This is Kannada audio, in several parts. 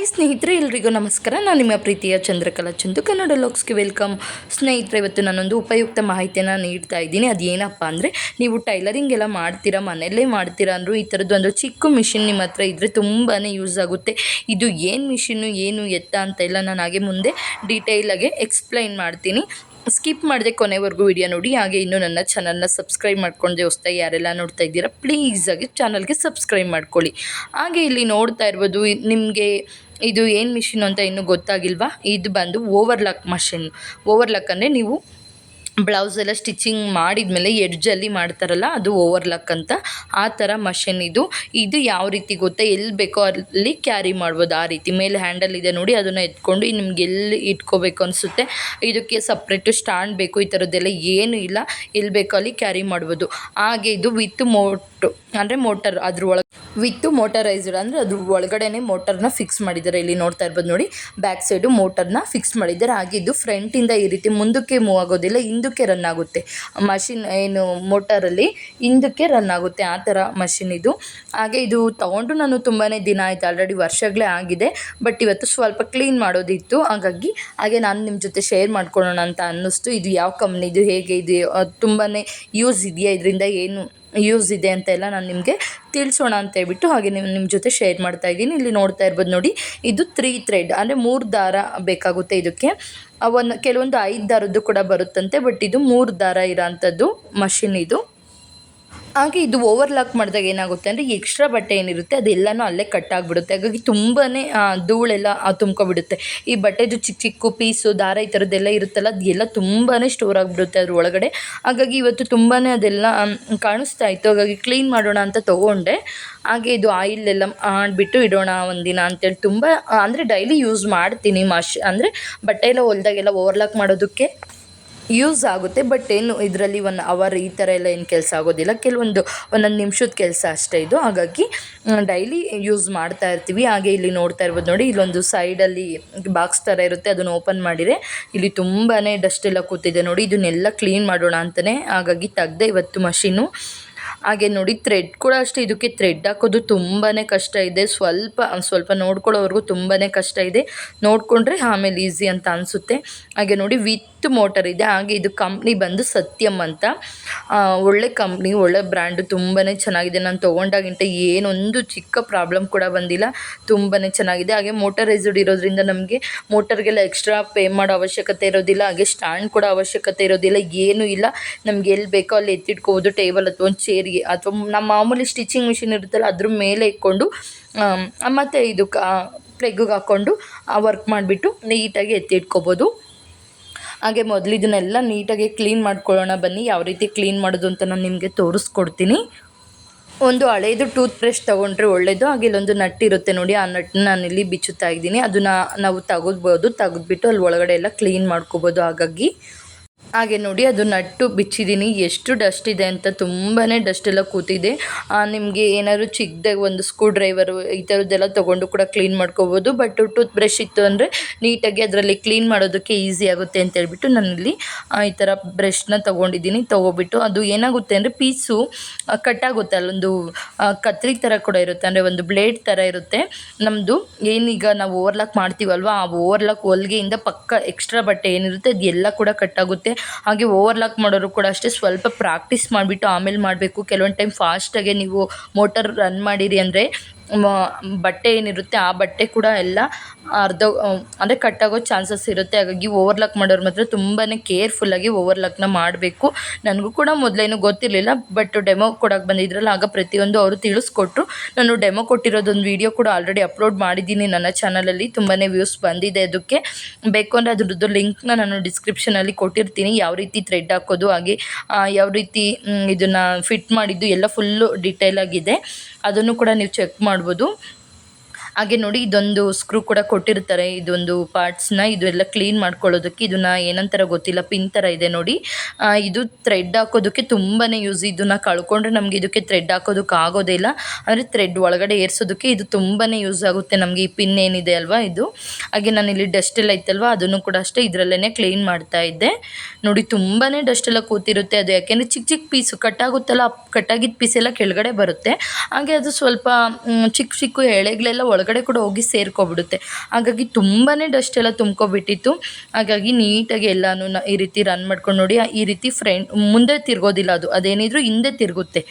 ಹಾಯ್ ಸ್ನೇಹಿತರೆ, ಎಲ್ರಿಗೂ ನಮಸ್ಕಾರ. ನಾನು ನಿಮ್ಮ ಪ್ರೀತಿಯ ಚಂದ್ರಕಲಾ ಚಂದು. ಕನ್ನಡ ಲೋಕ್ಸ್ಗೆ ವೆಲ್ಕಮ್. ಸ್ನೇಹಿತರೆ, ಇವತ್ತು ನಾನೊಂದು ಉಪಯುಕ್ತ ಮಾಹಿತಿಯನ್ನು ನೀಡ್ತಾ ಇದ್ದೀನಿ. ಅದೇನಪ್ಪ ಅಂದರೆ, ನೀವು ಟೈಲರಿಂಗ್ ಎಲ್ಲ ಮಾಡ್ತೀರಾ, ಮನೆಯಲ್ಲೇ ಮಾಡ್ತೀರಾ ಅಂದರೂ ಈ ಥರದ್ದು ಒಂದು ಚಿಕ್ಕ ಮಿಷಿನ್ ನಿಮ್ಮ ಹತ್ರ ಇದ್ದರೆ ತುಂಬಾ ಯೂಸ್ ಆಗುತ್ತೆ. ಇದು ಏನು ಮಿಷಿನ್ನು, ಏನು ಎತ್ತ ಅಂತ ಎಲ್ಲ ನಾನು ಹಾಗೆ ಮುಂದೆ ಡೀಟೇಲಾಗೆ ಎಕ್ಸ್ಪ್ಲೈನ್ ಮಾಡ್ತೀನಿ. ಸ್ಕಿಪ್ ಮಾಡಿದೆ ಕೊನೆವರೆಗೂ ವಿಡಿಯೋ ನೋಡಿ, ಹಾಗೆ ಇನ್ನೂ ನನ್ನ ಚಾನಲ್ನ ಸಬ್ಸ್ಕ್ರೈಬ್ ಮಾಡ್ಕೊಂಡೆ ಹೊಸ್ದಾಗಿ ಯಾರೆಲ್ಲ ನೋಡ್ತಾ ಇದ್ದೀರಾ ಪ್ಲೀಸಾಗಿ ಚಾನಲ್ಗೆ ಸಬ್ಸ್ಕ್ರೈಬ್ ಮಾಡ್ಕೊಳ್ಳಿ. ಹಾಗೆ ಇಲ್ಲಿ ನೋಡ್ತಾ ಇರ್ಬೋದು, ನಿಮಗೆ ಇದು ಏನು ಮಿಷಿನ್ ಅಂತ ಇನ್ನೂ ಗೊತ್ತಾಗಿಲ್ವಾ? ಇದು ಬಂದು ಓವರ್ಲಾಕ್ ಮಷಿನ್ ಓವರ್ಲಾಕ್ ಅಂದರೆ ನೀವು ಬ್ಲೌಸ್ ಎಲ್ಲ ಸ್ಟಿಚಿಂಗ್ ಮಾಡಿದ್ಮೇಲೆ ಎಡ್ಜಲ್ಲಿ ಮಾಡ್ತಾರಲ್ಲ, ಅದು ಓವರ್ಲಾಕ್ ಅಂತ, ಆ ಥರ ಮಷಿನ್ ಇದು. ಇದು ಯಾವ ರೀತಿ ಗೊತ್ತಾ? ಎಲ್ಲಿ ಬೇಕೋ ಅಲ್ಲಿ ಕ್ಯಾರಿ ಮಾಡ್ಬೋದು ಆ ರೀತಿ. ಮೇಲೆ ಹ್ಯಾಂಡಲ್ ಇದೆ ನೋಡಿ, ಅದನ್ನು ಎತ್ಕೊಂಡು ನಿಮ್ಗೆ ಎಲ್ಲಿ ಇಟ್ಕೋಬೇಕು ಅನಿಸುತ್ತೆ, ಇದಕ್ಕೆ ಸಪ್ರೇಟು ಸ್ಟ್ಯಾಂಡ್ ಬೇಕು, ಈ ಥರದ್ದೆಲ್ಲ ಏನು ಇಲ್ಲ, ಎಲ್ಲಿ ಬೇಕೋ ಅಲ್ಲಿ ಕ್ಯಾರಿ ಮಾಡ್ಬೋದು. ಹಾಗೆ ಇದು ವಿತ್ ಮೋಟು ಅಂದರೆ ಮೋಟರ್ ಅದ್ರ ಒಳಗೆ ವಿತ್ ಮೋಟರೈಸ್ಡ್ ಅಂದರೆ ಅದ್ರ ಒಳಗಡೆನೆ ಮೋಟರ್ನ ಫಿಕ್ಸ್ ಮಾಡಿದ್ದಾರೆ. ಇಲ್ಲಿ ನೋಡ್ತಾ ಇರ್ಬೋದು ನೋಡಿ ಬ್ಯಾಕ್ ಸೈಡು ಮೋಟರ್ನ ಫಿಕ್ಸ್ ಮಾಡಿದ್ದಾರೆ. ಹಾಗೆ ಇದು ಫ್ರಂಟಿಂದ ಈ ರೀತಿ ಮುಂದಕ್ಕೆ ಮೂವ್ ಆಗೋದಿಲ್ಲ, ಹಿಂದಕ್ಕೆ ರನ್ ಆಗುತ್ತೆ. ಮಷಿನ್, ಏನು ಮೋಟರಲ್ಲಿ ಹಿಂದಕ್ಕೆ ರನ್ ಆಗುತ್ತೆ ಆ ಥರ ಮಷಿನ್ ಇದು. ಹಾಗೆ ಇದು ತೊಗೊಂಡು ನಾನು ತುಂಬಾ ದಿನ ಆಯಿತು ಆಲ್ರೆಡಿ ವರ್ಷಗಳೇ ಆಗಿದೆ. ಬಟ್ ಇವತ್ತು ಸ್ವಲ್ಪ ಕ್ಲೀನ್ ಮಾಡೋದಿತ್ತು. ಹಾಗಾಗಿ ಹಾಗೆ ನಾನು ನಿಮ್ಮ ಜೊತೆ ಶೇರ್ ಮಾಡ್ಕೊಳ್ಳೋಣ ಅಂತ ಅನ್ನಿಸ್ತು. ಇದು ಯಾವ ಕಂಪ್ನಿದು ಹೇಗೆ, ಇದು ತುಂಬಾ ಯೂಸ್ ಇದೆಯಾ? ಇದರಿಂದ ಏನು ಯೂಸ್ ಇದೆ ಅಂತ ಎಲ್ಲ ನಾನು ನಿಮಗೆ ತಿಳಿಸೋಣ ಅಂತ ಹೇಳ್ಬಿಟ್ಟು ಹಾಗೆ ನಿಮ್ಮ ನಿಮ್ಮ ಜೊತೆ ಶೇರ್ ಮಾಡ್ತಾ ಇದ್ದೀನಿ. ಇಲ್ಲಿ ನೋಡ್ತಾ ಇರ್ಬೋದು ನೋಡಿ, ಇದು ತ್ರೀ ಥ್ರೆಡ್ ಅಂದರೆ ಮೂರು ದಾರ ಬೇಕಾಗುತ್ತೆ ಇದಕ್ಕೆ. ಒಂದು ಕೆಲವೊಂದು ಐದು ದಾರದ್ದು ಕೂಡ ಬರುತ್ತಂತೆ ಬಟ್ ಇದು ಮೂರು ದಾರ ಇರೋಂಥದ್ದು ಮಷಿನ್ ಇದು. ಹಾಗೆ ಇದು ಓವರ್ಲಾಕ್ ಮಾಡಿದಾಗ ಏನಾಗುತ್ತೆ ಅಂದರೆ ಎಕ್ಸ್ಟ್ರಾ ಬಟ್ಟೆ ಏನಿರುತ್ತೆ ಅದೆಲ್ಲನೂ ಅಲ್ಲೇ ಕಟ್ ಆಗಿಬಿಡುತ್ತೆ. ಹಾಗಾಗಿ ತುಂಬಾ ಧೂಳೆಲ್ಲ ತುಂಬ್ಕೊಬಿಡುತ್ತೆ. ಈ ಬಟ್ಟೆದು ಚಿಕ್ಕ ಚಿಕ್ಕ ಪೀಸು ದಾರ ಈ ಥರದ್ದೆಲ್ಲ ಇರುತ್ತಲ್ಲ, ಅದೆಲ್ಲ ತುಂಬಾ ಸ್ಟೋರ್ ಆಗಿಬಿಡುತ್ತೆ ಅದ್ರ ಒಳಗಡೆ ಹಾಗಾಗಿ ಇವತ್ತು ತುಂಬಾ ಅದೆಲ್ಲ ಕಾಣಿಸ್ತಾ ಇತ್ತು. ಹಾಗಾಗಿ ಕ್ಲೀನ್ ಮಾಡೋಣ ಅಂತ ತೊಗೊಂಡೆ. ಹಾಗೆ ಇದು ಆಯಿಲ್ ಎಲ್ಲ ಮಾಡಿಬಿಟ್ಟು ಇಡೋಣ ಒಂದಿನ ಅಂತೇಳಿ ತುಂಬ, ಅಂದರೆ ಡೈಲಿ ಯೂಸ್ ಮಾಡ್ತೀನಿ ಮಶ್ ಅಂದರೆ ಬಟ್ಟೆ ಎಲ್ಲ ಹೊಲ್ದಾಗೆಲ್ಲ ಓವರ್ಲಾಕ್ ಮಾಡೋದಕ್ಕೆ. ಯೂಸ್ ಆಗುತ್ತೆ ಬಟ್ ಏನು ಇದರಲ್ಲಿ ಒನ್ ಅವರ್ ಈ ಥರ ಎಲ್ಲ ಏನು ಕೆಲಸ ಆಗೋದಿಲ್ಲ. ಕೆಲವೊಂದು ಒಂದೊಂದು ನಿಮಿಷದ ಕೆಲಸ ಅಷ್ಟೇ ಇದು. ಹಾಗಾಗಿ ಡೈಲಿ ಯೂಸ್ ಮಾಡ್ತಾ ಇರ್ತೀವಿ. ಹಾಗೆ ಇಲ್ಲಿ ನೋಡ್ತಾ ಇರ್ಬೋದು ನೋಡಿ, ಇಲ್ಲೊಂದು ಸೈಡಲ್ಲಿ ಬಾಕ್ಸ್ ಥರ ಇರುತ್ತೆ. ಅದನ್ನು ಓಪನ್ ಮಾಡಿದರೆ ಇಲ್ಲಿ ತುಂಬಾ ಡಸ್ಟ್ ಎಲ್ಲ ಕೂತಿದೆ ನೋಡಿ. ಇದನ್ನೆಲ್ಲ ಕ್ಲೀನ್ ಮಾಡೋಣ ಅಂತಲೇ ಹಾಗಾಗಿ ತೆಗ್ದೆ ಇವತ್ತು ಮಷೀನು ಹಾಗೆ ನೋಡಿ ಥ್ರೆಡ್ ಕೂಡ ಅಷ್ಟೇ. ಇದಕ್ಕೆ ಥ್ರೆಡ್ ಹಾಕೋದು ತುಂಬಾ ಕಷ್ಟ ಇದೆ. ಸ್ವಲ್ಪ ಸ್ವಲ್ಪ ನೋಡ್ಕೊಳ್ಳೋವರೆಗೂ ತುಂಬಾ ಕಷ್ಟ ಇದೆ. ನೋಡಿಕೊಂಡ್ರೆ ಆಮೇಲೆ ಈಸಿ ಅಂತ ಅನಿಸುತ್ತೆ. ಹಾಗೆ ನೋಡಿ ವಿತ್ ಮೋಟರ್ ಇದೆ. ಹಾಗೆ ಇದು ಕಂಪ್ನಿ ಬಂದು ಸತ್ಯಂ ಅಂತ. ಒಳ್ಳೆ ಕಂಪ್ನಿ, ಒಳ್ಳೆ ಬ್ರ್ಯಾಂಡು ತುಂಬಾ ಚೆನ್ನಾಗಿದೆ. ನಾನು ತೊಗೊಂಡಾಗಿಂತ ಏನೊಂದು ಚಿಕ್ಕ ಪ್ರಾಬ್ಲಮ್ ಕೂಡ ಬಂದಿಲ್ಲ. ತುಂಬಾ ಚೆನ್ನಾಗಿದೆ. ಹಾಗೆ ಮೋಟರೈಸ್ಡ್ ಇರೋದ್ರಿಂದ ನಮಗೆ ಮೋಟರ್ಗೆಲ್ಲ ಎಕ್ಸ್ಟ್ರಾ ಪೇ ಮಾಡೋ ಅವಶ್ಯಕತೆ ಇರೋದಿಲ್ಲ. ಹಾಗೆ ಸ್ಟ್ಯಾಂಡ್ ಕೂಡ ಅವಶ್ಯಕತೆ ಇರೋದಿಲ್ಲ. ಏನೂ ಇಲ್ಲ. ನಮ್ಗೆ ಎಲ್ಲಿ ಬೇಕೋ ಅಲ್ಲಿ ಎತ್ತಿಟ್ಕೋಬೋದು. ಟೇಬಲ್ ಅಥವಾ ಒಂದು ಚೇರಿಗೆ ಅಥವಾ ನಮ್ಮ ಮಾಮೂಲಿ ಸ್ಟಿಚಿಂಗ್ ಮಿಷಿನ್ ಇರುತ್ತಲ್ಲ, ಅದ್ರ ಮೇಲೆ ಇಟ್ಕೊಂಡು ಮತ್ತು ಇದು ಕಾ ಪ್ಲೆಗ್ಗಿಗೆ ಹಾಕ್ಕೊಂಡು ವರ್ಕ್ ಮಾಡಿಬಿಟ್ಟು ನೀಟಾಗಿ ಎತ್ತಿ ಇಟ್ಕೋಬೋದು. ಹಾಗೆ ಮೊದಲು ಇದನ್ನೆಲ್ಲ ನೀಟಾಗಿ ಕ್ಲೀನ್ ಮಾಡ್ಕೊಳ್ಳೋಣ ಬನ್ನಿ. ಯಾವ ರೀತಿ ಕ್ಲೀನ್ ಮಾಡೋದು ಅಂತ ನಾನು ನಿಮಗೆ ತೋರಿಸ್ಕೊಡ್ತೀನಿ. ಒಂದು ಹಳೇದು ಟೂತ್ ಬ್ರಷ್ ತೊಗೊಂಡ್ರೆ ಒಳ್ಳೆಯದು ಹಾಗೆ ಇಲ್ಲೊಂದು ನಟ್ ಇರುತ್ತೆ ನೋಡಿ, ಆ ನಟ್ಟನ್ನ ಇಲ್ಲಿ ಬಿಚ್ಚುತ್ತಾ ಇದ್ದೀನಿ. ಅದನ್ನು ನಾವು ತೆಗೆದ್ಬೋದು. ತೆಗೆದ್ಬಿಟ್ಟು ಅಲ್ಲಿ ಒಳಗಡೆ ಎಲ್ಲ ಕ್ಲೀನ್ ಮಾಡ್ಕೋಬೋದು ಹಾಗಾಗಿ. ಹಾಗೆ ನೋಡಿ, ಅದು ನಟ್ಟು ಬಿಚ್ಚಿದ್ದೀನಿ. ಎಷ್ಟು ಡಸ್ಟ್ ಇದೆ ಅಂತ ತುಂಬಾ ಡಸ್ಟ್ ಎಲ್ಲ ಕೂತಿದೆ. ನಿಮಗೆ ಏನಾದ್ರು ಚಿಕ್ಕದಾಗಿ ಒಂದು ಸ್ಕ್ರೂ ಡ್ರೈವರು ಈ ಥರದ್ದೆಲ್ಲ ತೊಗೊಂಡು ಕೂಡ ಕ್ಲೀನ್ ಮಾಡ್ಕೋಬೋದು. ಬಟ್ ಟೂತ್ ಬ್ರಷ್ ಇತ್ತು ಅಂದರೆ ನೀಟಾಗಿ ಅದರಲ್ಲಿ ಕ್ಲೀನ್ ಮಾಡೋದಕ್ಕೆ ಈಸಿ ಆಗುತ್ತೆ ಅಂತ ಹೇಳ್ಬಿಟ್ಟು ನಾನಿಲ್ಲಿ ಈ ಥರ ಬ್ರಷ್ನ ತೊಗೊಂಡಿದ್ದೀನಿ. ತೊಗೊಬಿಟ್ಟು ಅದು ಏನಾಗುತ್ತೆ ಅಂದರೆ ಪೀಸು ಕಟ್ಟಾಗುತ್ತೆ. ಅಲ್ಲೊಂದು ಕತ್ರಿ ಥರ ಕೂಡ ಇರುತ್ತೆ. ಅಂದರೆ ಒಂದು ಬ್ಲೇಡ್ ಥರ ಇರುತ್ತೆ. ನಮ್ಮದು ಏನೀಗ ನಾವು ಓವರ್ಲಾಕ್ ಮಾಡ್ತೀವಲ್ವ, ಆ ಓವರ್ಲಾಕ್ ಹೊಲಿಗೆಯಿಂದ ಪಕ್ಕ ಎಕ್ಸ್ಟ್ರಾ ಬಟ್ಟೆ ಏನಿರುತ್ತೆ, ಅದೆಲ್ಲ ಕೂಡ ಕಟ್ಟಾಗುತ್ತೆ. ಹಾಗೆ ಓವರ್ಲಾಕ್ ಮಾಡೋರು ಕೂಡ ಅಷ್ಟೇ ಸ್ವಲ್ಪ ಪ್ರಾಕ್ಟೀಸ್ ಮಾಡಿಬಿಟ್ಟು ಆಮೇಲೆ ಮಾಡಬೇಕು. ಕೆಲವೊಂದು ಟೈಮ್ ಫಾಸ್ಟಾಗೆ ನೀವು ಮೋಟರ್ ರನ್ ಮಾಡಿರಿ ಅಂದರೆ ಬಟ್ಟೆ ಏನಿರುತ್ತೆ ಆ ಬಟ್ಟೆ ಕೂಡ ಎಲ್ಲ ಅರ್ಧ ಅಂದರೆ ಕಟ್ಟಾಗೋ ಚಾನ್ಸಸ್ ಇರುತ್ತೆ. ಹಾಗಾಗಿ ಓವರ್ಲಾಕ್ ಮಾಡೋರು ಮಾತ್ರ ತುಂಬಾ ಕೇರ್ಫುಲ್ಲಾಗಿ ಓವರ್ಲಾಕ್ನ ಮಾಡಬೇಕು. ನನಗೂ ಕೂಡ ಮೊದಲೇನು ಗೊತ್ತಿರಲಿಲ್ಲ, ಬಟ್ ಡೆಮೋ ಕೊಡೋಕೆ ಬಂದಿದ್ರಲ್ಲ, ಆಗ ಪ್ರತಿಯೊಂದು ಅವರು ತಿಳಿಸ್ಕೊಟ್ರು. ನಾನು ಡೆಮೋ ಕೊಟ್ಟಿರೋದೊಂದು ವೀಡಿಯೋ ಕೂಡ ಆಲ್ರೆಡಿ ಅಪ್ಲೋಡ್ ಮಾಡಿದ್ದೀನಿ ನನ್ನ ಚಾನಲಲ್ಲಿ ತುಂಬಾ ವ್ಯೂಸ್ ಬಂದಿದೆ ಅದಕ್ಕೆ. ಬೇಕು ಅಂದರೆ ಅದ್ರದ್ದು ಲಿಂಕ್ನ ನಾನು ಡಿಸ್ಕ್ರಿಪ್ಷನಲ್ಲಿ ಕೊಟ್ಟಿರ್ತೀನಿ, ಯಾವ ರೀತಿ ಥ್ರೆಡ್ ಹಾಕೋದು, ಹಾಗೆ ಯಾವ ರೀತಿ ಇದನ್ನು ಫಿಟ್ ಮಾಡಿದ್ದು ಎಲ್ಲ ಫುಲ್ಲು ಡೀಟೇಲ್ ಆಗಿದೆ. ಅದನ್ನು ಕೂಡ ನೀವು ಚೆಕ್ ಮಾಡ್ಬೋದು. ಹಾಗೆ ನೋಡಿ, ಇದೊಂದು ಸ್ಕ್ರೂ ಕೂಡ ಕೊಟ್ಟಿರ್ತಾರೆ. ಇದೊಂದು ಪಾರ್ಟ್ಸ್ನ ಇದು ಎಲ್ಲ ಕ್ಲೀನ್ ಮಾಡ್ಕೊಳ್ಳೋದಕ್ಕೆ, ಇದನ್ನ ಏನಂತರ ಗೊತ್ತಿಲ್ಲ ಪಿನ್ ಥರ ಇದೆ ನೋಡಿ. ಇದು ಥ್ರೆಡ್ ಹಾಕೋದಕ್ಕೆ ತುಂಬಾ ಯೂಸ್ ಇದನ್ನ ಕಳ್ಕೊಂಡ್ರೆ ನಮಗೆ ಇದಕ್ಕೆ ಥ್ರೆಡ್ ಹಾಕೋದಕ್ಕೆ ಆಗೋದೇ ಇಲ್ಲ. ಅಂದರೆ ಥ್ರೆಡ್ ಒಳಗಡೆ ಏರ್ಸೋದಕ್ಕೆ ಇದು ತುಂಬಾ ಯೂಸ್ ಆಗುತ್ತೆ. ನಮಗೆ ಈ ಪಿನ್ ಏನಿದೆ ಅಲ್ವಾ ಇದು? ಹಾಗೆ ನಾನು ಇಲ್ಲಿ ಡಸ್ಟ್ ಎಲ್ಲ ಇತ್ತಲ್ವ ಅದನ್ನು ಕೂಡ ಅಷ್ಟೇ ಇದರಲ್ಲೇ ಕ್ಲೀನ್ ಮಾಡ್ತಾ ಇದ್ದೆ. ನೋಡಿ ತುಂಬಾ ಡಸ್ಟ್ ಎಲ್ಲ ಕೂತಿರುತ್ತೆ. ಅದು ಯಾಕೆಂದರೆ ಚಿಕ್ಕ ಚಿಕ್ಕ ಪೀಸು ಕಟ್ಟಾಗುತ್ತಲ್ಲ ಪೀಸ್ ಎಲ್ಲ ಕೆಳಗಡೆ ಬರುತ್ತೆ. ಹಾಗೆ ಅದು ಸ್ವಲ್ಪ ಚಿಕ್ಕ ಚಿಕ್ಕ ಎಳೆಗಳೆಲ್ಲ ಒಳಗಡೆ ಒಳಗಡೆ ಕೂಡ ಹೋಗಿ ಸೇರ್ಕೊಬಿಡುತ್ತೆ. ಹಾಗಾಗಿ ತುಂಬಾ ಡಸ್ಟ್ ಎಲ್ಲ ತುಂಬ್ಕೊಬಿಟ್ಟಿತ್ತು. ಹಾಗಾಗಿ ನೀಟಾಗಿ ಎಲ್ಲನೂ ಈ ರೀತಿ ರನ್ ಮಾಡ್ಕೊಂಡು ನೋಡಿ ಈ ರೀತಿ ಫ್ರೆಂಡ್ ಮುಂದೆ ತಿರ್ಗೋದಿಲ್ಲ ಅದು. ಅದೇನಿದ್ರು ಹಿಂದೆ ತಿರುಗುತ್ತೆ.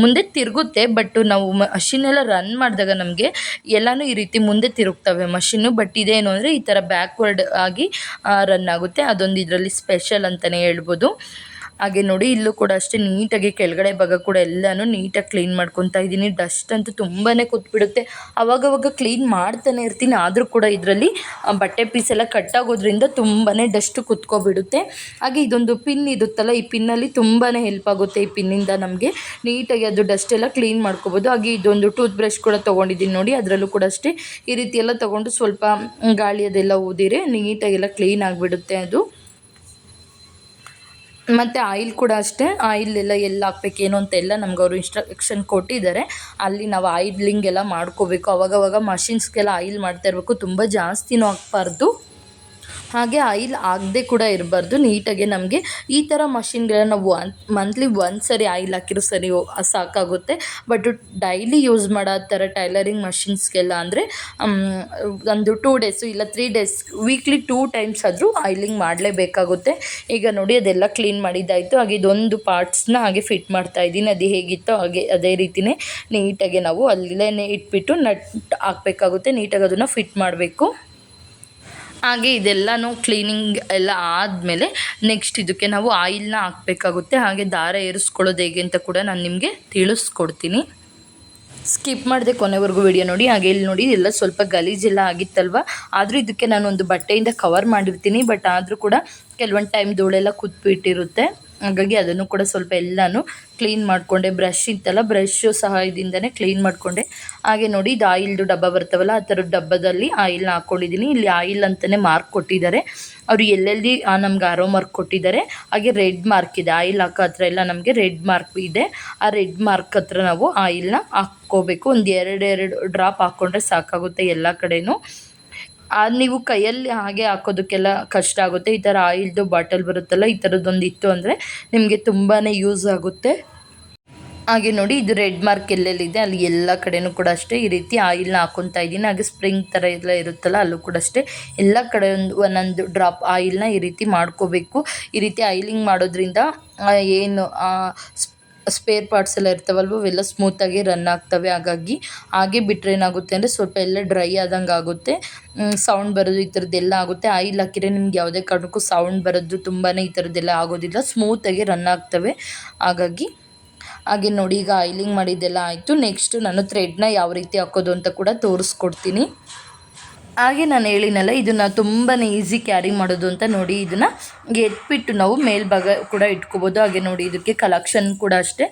ಮುಂದೆ ತಿರುಗುತ್ತೆ ಬಟ್ ನಾವು ಮಷಿನೆಲ್ಲ ರನ್ ಮಾಡಿದಾಗ ನಮಗೆ ಎಲ್ಲನೂ ಈ ರೀತಿ ಮುಂದೆ ತಿರುಗ್ತವೆ ಮಷಿನ್ನು ಬಟ್ ಇದೇನು ಅಂದರೆ ಈ ಥರ ಬ್ಯಾಕ್ವರ್ಡ್ ಆಗಿ ರನ್ ಆಗುತ್ತೆ. ಅದೊಂದು ಇದರಲ್ಲಿ ಸ್ಪೆಷಲ್ ಅಂತಲೇ ಹೇಳ್ಬೋದು. ಹಾಗೆ ನೋಡಿ, ಇಲ್ಲೂ ಕೂಡ ಅಷ್ಟೇ ನೀಟಾಗಿ ಕೆಳಗಡೆ ಭಾಗ ಕೂಡ ಎಲ್ಲನೂ ನೀಟಾಗಿ ಕ್ಲೀನ್ ಮಾಡ್ಕೊತಾ ಇದ್ದೀನಿ. ಡಸ್ಟ್ ಅಂತೂ ತುಂಬಾ ಕೂತ್ಬಿಡುತ್ತೆ. ಅವಾಗವಾಗ ಕ್ಲೀನ್ ಮಾಡ್ತಾನೆ ಇರ್ತೀನಿ, ಆದರೂ ಕೂಡ ಇದರಲ್ಲಿ ಬಟ್ಟೆ ಪೀಸ್ ಎಲ್ಲ ಕಟ್ಟಾಗೋದ್ರಿಂದ ತುಂಬಾ ಡಸ್ಟ್ ಕುತ್ಕೊಬಿಡುತ್ತೆ. ಹಾಗೆ ಇದೊಂದು ಪಿನ್ ಇರುತ್ತಲ್ಲ, ಈ ಪಿನ್ನಲ್ಲಿ ತುಂಬಾ ಹೆಲ್ಪ್ ಆಗುತ್ತೆ ಈ ಪಿನ್ನಿಂದ ನಮಗೆ. ನೀಟಾಗಿ ಅದು ಡಸ್ಟ್ ಎಲ್ಲ ಕ್ಲೀನ್ ಮಾಡ್ಕೋಬೋದು. ಹಾಗೆ ಇದೊಂದು ಟೂತ್ ಬ್ರಷ್ ಕೂಡ ತೊಗೊಂಡಿದ್ದೀನಿ ನೋಡಿ, ಅದರಲ್ಲೂ ಕೂಡ ಅಷ್ಟೇ. ಈ ರೀತಿ ಎಲ್ಲ ತೊಗೊಂಡು ಸ್ವಲ್ಪ ಗಾಳಿ ಅದೆಲ್ಲ ಊದಿರೆ ನೀಟಾಗೆಲ್ಲ ಕ್ಲೀನ್ ಆಗಿಬಿಡುತ್ತೆ ಅದು. ಮತ್ತು ಆಯಿಲ್ ಕೂಡ ಅಷ್ಟೇ. ಆಯಿಲ್ ಎಲ್ಲ ಎಲ್ಲಿ ಹಾಕ್ಬೇಕು ಏನು ಅಂತ ಎಲ್ಲ ನಮ್ಗೆ ಅವರು ಇನ್ಸ್ಟ್ರಕ್ಷನ್ ಕೊಟ್ಟಿದ್ದಾರೆ. ಅಲ್ಲಿ ನಾವು ಆಯಿಲಿಂಗ್ ಎಲ್ಲ ಮಾಡ್ಕೋಬೇಕು. ಅವಾಗವಾಗ ಮಷಿನ್ಸ್ಗೆಲ್ಲ ಆಯಿಲ್ ಮಾಡ್ತಾ ಇರಬೇಕು. ತುಂಬ ಜಾಸ್ತಿನೂ ಹಾಕ್ಬಾರ್ದು ಹಾಗೆ ಆಯಿಲ್ ಆಗದೆ ಕೂಡ ಇರಬಾರ್ದು. ನೀಟಾಗಿ ನಮಗೆ ಈ ಥರ ಮಷಿನ್ಗಳನ್ನ ನಾವು ಒನ್, ಮಂತ್ಲಿ ಒಂದು ಸರಿ ಆಯಿಲ್ ಹಾಕಿರೋ ಸರಿ ಸಾಕಾಗುತ್ತೆ. ಬಟ್ ಡೈಲಿ ಯೂಸ್ ಮಾಡೋ ಥರ ಟೈಲರಿಂಗ್ ಮಷಿನ್ಸ್ಗೆಲ್ಲ ಅಂದರೆ ಒಂದು ಟೂ ಡೇಸು ಇಲ್ಲ three days, weekly two times ಆದರೂ ಆಯಿಲಿಂಗ್ ಮಾಡಲೇಬೇಕಾಗುತ್ತೆ. ಈಗ ನೋಡಿ ಅದೆಲ್ಲ ಕ್ಲೀನ್ ಮಾಡಿದ್ದಾಯಿತು. ಹಾಗೆ ಇದೊಂದು ಪಾರ್ಟ್ಸ್ನ ಹಾಗೆ ಫಿಟ್ ಮಾಡ್ತಾ ಇದ್ದೀನಿ. ಅದು ಹೇಗಿತ್ತೋ ಹಾಗೆ, ಅದೇ ರೀತಿಯೇ ನೀಟಾಗಿ ನಾವು ಅಲ್ಲೇ ಇಟ್ಬಿಟ್ಟು ನಟ್ ಹಾಕಬೇಕಾಗುತ್ತೆ. ನೀಟಾಗಿ ಅದನ್ನು ಫಿಟ್ ಮಾಡಬೇಕು. ಹಾಗೆ ಇದೆಲ್ಲನೂ ಕ್ಲೀನಿಂಗ್ ಎಲ್ಲ ಆದಮೇಲೆ ನೆಕ್ಸ್ಟ್ ಇದಕ್ಕೆ ನಾವು ಆಯಿಲ್ನ ಹಾಕಬೇಕಾಗುತ್ತೆ. ಹಾಗೆ ದಾರ ಏರಿಸ್ಕೊಳ್ಳೋದು ಹೇಗೆ ಅಂತ ಕೂಡ ನಾನು ನಿಮಗೆ ತಿಳಿಸ್ಕೊಡ್ತೀನಿ. ಸ್ಕಿಪ್ ಮಾಡಿದೆ ಕೊನೆವರೆಗೂ ವಿಡಿಯೋ ನೋಡಿ. ಹಾಗೆ ಇಲ್ಲಿ ನೋಡಿ ಎಲ್ಲ ಸ್ವಲ್ಪ ಗಲೀಜೆಲ್ಲ ಆಗಿತ್ತಲ್ವ? ಆದರೂ ಇದಕ್ಕೆ ನಾನು ಒಂದು ಬಟ್ಟೆಯಿಂದ ಕವರ್ ಮಾಡಿರ್ತೀನಿ. ಬಟ್ ಆದರೂ ಕೂಡ ಕೆಲವೊಂದು ಟೈಮ್ ಧೂಳೆಲ್ಲ ಕುತ್ಬಿಟ್ಟಿರುತ್ತೆ. ಹಾಗಾಗಿ ಅದನ್ನು ಕೂಡ ಸ್ವಲ್ಪ ಎಲ್ಲನೂ ಕ್ಲೀನ್ ಮಾಡಿಕೊಂಡೆ ಬ್ರಷ್ ಇತ್ತಲ್ಲ ಬ್ರಷ್ ಸಹಾಯದಿಂದನೇ ಕ್ಲೀನ್ ಮಾಡಿಕೊಂಡೆ. ಹಾಗೆ ನೋಡಿ, ಇದು ಆಯಿಲ್ದು ಡಬ್ಬ ಬರ್ತಾವಲ್ಲ, ಆ ಥರದ ಡಬ್ಬದಲ್ಲಿ ಆಯಿಲ್ನ ಹಾಕ್ಕೊಂಡಿದ್ದೀನಿ. ಇಲ್ಲಿ ಆಯಿಲ್ ಅಂತಲೇ ಮಾರ್ಕ್ ಕೊಟ್ಟಿದ್ದಾರೆ. ಅವರು ಎಲ್ಲೆಲ್ಲಿ ನಮ್ಗೆ ಆರೋ ಮಾರ್ಕ್ ಕೊಟ್ಟಿದ್ದಾರೆ. ಹಾಗೆ ರೆಡ್ ಮಾರ್ಕ್ ಇದೆ. ಆಯಿಲ್ ಹಾಕೋ ಹತ್ರ ಎಲ್ಲ ನಮಗೆ ರೆಡ್ ಮಾರ್ಕ್ ಇದೆ. ಆ ರೆಡ್ ಮಾರ್ಕ್ ಹತ್ರ ನಾವು ಆಯಿಲ್ನ ಹಾಕ್ಕೋಬೇಕು. ಒಂದು ಎರಡು ಎರಡು ಡ್ರಾಪ್ ಹಾಕ್ಕೊಂಡ್ರೆ ಸಾಕಾಗುತ್ತೆ ಎಲ್ಲ ಕಡೆನೂ. ಅದು ನೀವು ಕೈಯಲ್ಲಿ ಹಾಗೆ ಹಾಕೋದಕ್ಕೆಲ್ಲ ಕಷ್ಟ ಆಗುತ್ತೆ. ಈ ಥರ ಆಯಿಲ್ದು ಬಾಟಲ್ ಬರುತ್ತಲ್ಲ, ಈ ಥರದ್ದೊಂದು ಇತ್ತು ಅಂದರೆ ನಿಮಗೆ ತುಂಬಾ ಯೂಸ್ ಆಗುತ್ತೆ. ಹಾಗೆ ನೋಡಿ, ಇದು ರೆಡ್ ಮಾರ್ಕ್ ಎಲ್ಲೆಲ್ಲಿದೆ, ಅಲ್ಲಿ ಎಲ್ಲ ಕಡೆನೂ ಕೂಡ ಅಷ್ಟೇ ಈ ರೀತಿ ಆಯಿಲ್ನ ಹಾಕೊತಾ ಇದ್ದೀನಿ. ಹಾಗೆ ಸ್ಪ್ರಿಂಗ್ ಥರ ಎಲ್ಲ ಇರುತ್ತಲ್ಲ, ಅಲ್ಲೂ ಕೂಡ ಅಷ್ಟೇ. ಎಲ್ಲ ಕಡೆ ಒಂದು ಒಂದೊಂದು ಡ್ರಾಪ್ ಆಯಿಲ್ನ ಈ ರೀತಿ ಮಾಡ್ಕೋಬೇಕು. ಈ ರೀತಿ ಆಯಿಲಿಂಗ್ ಮಾಡೋದ್ರಿಂದ ಏನು ಸ್ಪೇರ್ ಪಾರ್ಟ್ಸ್ ಎಲ್ಲ ಇರ್ತಾವಲ್ವ ಅವೆಲ್ಲ ಸ್ಮೂತಾಗಿ ರನ್ ಆಗ್ತವೆ. ಹಾಗಾಗಿ ಹಾಗೆ ಬಿಟ್ಟರೆ ಏನಾಗುತ್ತೆ ಅಂದರೆ ಸ್ವಲ್ಪ ಎಲ್ಲ ಡ್ರೈ ಆದಂಗೆ ಆಗುತ್ತೆ. ಸೌಂಡ್ ಬರೋದು ಈ ಥರದ್ದೆಲ್ಲ ಆಗುತ್ತೆ. ಆಯಿಲ್ ಹಾಕಿದ್ರೆ ನಿಮ್ಗೆ ಯಾವುದೇ ಕಾರಣಕ್ಕೂ ಸೌಂಡ್ ಬರೋದು ತುಂಬಾ ಈ ಥರದ್ದೆಲ್ಲ ಆಗೋದಿಲ್ಲ. ಸ್ಮೂತಾಗಿ ರನ್ ಆಗ್ತವೆ. ಹಾಗಾಗಿ ಹಾಗೆ ನೋಡಿ, ಈಗ ಆಯಿಲಿಂಗ್ ಮಾಡಿದ್ದೆಲ್ಲ ಆಯಿತು. ನೆಕ್ಸ್ಟು ನಾನು ಥ್ರೆಡ್ನ ಯಾವ ರೀತಿ ಹಾಕೋದು ಅಂತ ಕೂಡ ತೋರಿಸ್ಕೊಡ್ತೀನಿ. ಹಾಗೆ ನಾನು ಹೇಳಿನಲ್ಲ ಇದನ್ನು ತುಂಬಾ ಈಸಿ ಕ್ಯಾರಿ ಮಾಡೋದು ಅಂತ ನೋಡಿ ಇದನ್ನು ಎತ್ಬಿಟ್ಟು ನಾವು ಮೇಲ್ಭಾಗ ಕೂಡ ಇಟ್ಕೋಬೋದು. ಹಾಗೆ ನೋಡಿ, ಇದಕ್ಕೆ ಕಲೆಕ್ಷನ್ ಕೂಡ ಅಷ್ಟೇ.